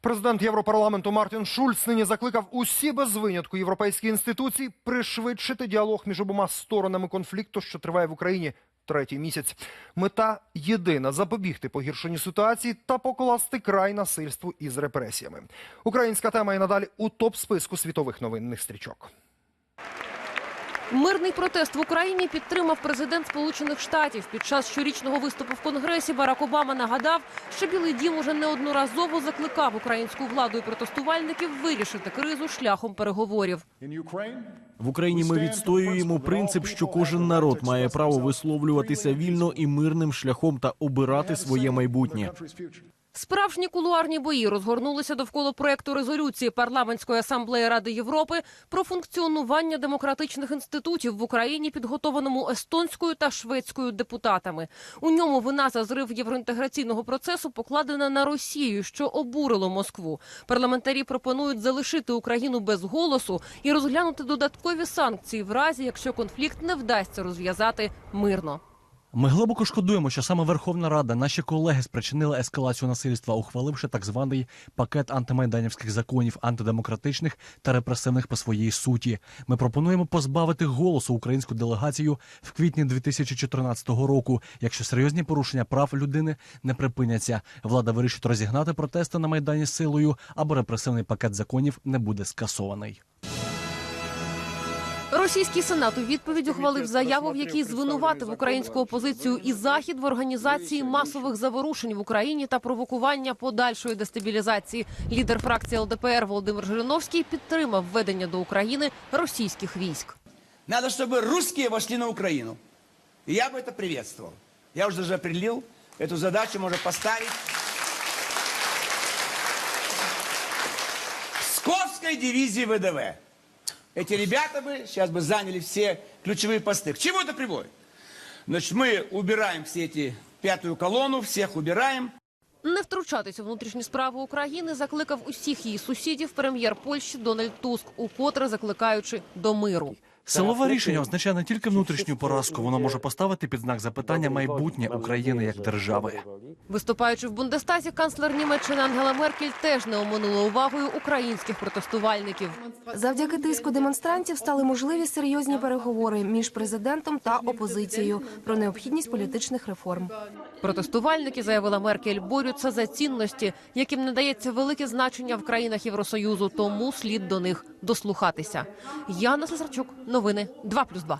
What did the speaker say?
Президент Європарламенту Мартін Шульц нині закликав усі без винятку європейські інституції пришвидшити діалог між обома сторонами конфлікту, що триває в Україні третій місяць. Мета єдина запобігти погіршенню ситуації та покласти край насильству із репресіями. Українська тема і надалі у топ списку світових новинних стрічок. Мирний протест в Україні підтримав президент Сполучених Штатів. Під час щорічного виступу в Конгресі Барак Обама нагадав, що Білий Дім уже неодноразово закликав українську владу і протестувальників вирішити кризу шляхом переговорів. В Україні ми відстоюємо принцип, що кожен народ має право висловлюватися вільно і мирним шляхом та обирати своє майбутнє. Справжні кулуарні бої розгорнулися довкола проекту резолюції парламентської асамблеї Ради Європи про функціонування демократичних інститутів в Україні, підготованому естонською та шведською депутатами. У ньому вина за зрив євроінтеграційного процесу покладена на Росію, що обурило Москву. Парламентарі пропонують залишити Україну без голосу і розглянути додаткові санкції в разі, якщо конфлікт не вдасться розв'язати мирно. Ми глибоко шкодуємо, що саме Верховна Рада, наші колеги спричинили ескалацію насильства, ухваливши так званий пакет антимайданівських законів, антидемократичних та репресивних по своїй суті. Ми пропонуємо позбавити голосу українську делегацію в квітні 2014 року, якщо серйозні порушення прав людини не припиняться. Влада вирішить розігнати протести на майдані силою, або репресивний пакет законів не буде скасований. Російський сенат у відповідь ухвалив заяву, в якій звинуватив українську опозицію і захід в організації масових заворушень в Україні та провокування подальшої дестабілізації. Лідер фракції ЛДПР Володимир Жириновський підтримав введення до України російських військ. Надо, чтобы русские вошли на Украину. И я бы это приветствовал. Я уже даже определил, эту задачу можно поставить Псковской дивизии ВДВ. Эти ребята бы сейчас бы заняли все ключевые посты. К чему это приводит? Значит, мы убираем все эти пятую колонну, всех убираем. Не втручатися у внутрішні справи України закликав усіх її сусідів прем'єр Польщі Дональд Туск, укотре закликаючи до миру. Силове рішення означає не тільки внутрішню поразку, воно може поставити під знак запитання майбутнє України як держави. Виступаючи в Бундестазі, канцлер Німеччини Ангела Меркель теж не оминула увагою українських протестувальників. Завдяки тиску демонстрантів стали можливі серйозні переговори між президентом та опозицією про необхідність політичних реформ. Протестувальники, заявила Меркель, борються за цінності, яким надається велике значення в країнах Євросоюзу, тому слід до них дослухатися. Яна Слесарчук, новини 2+,2.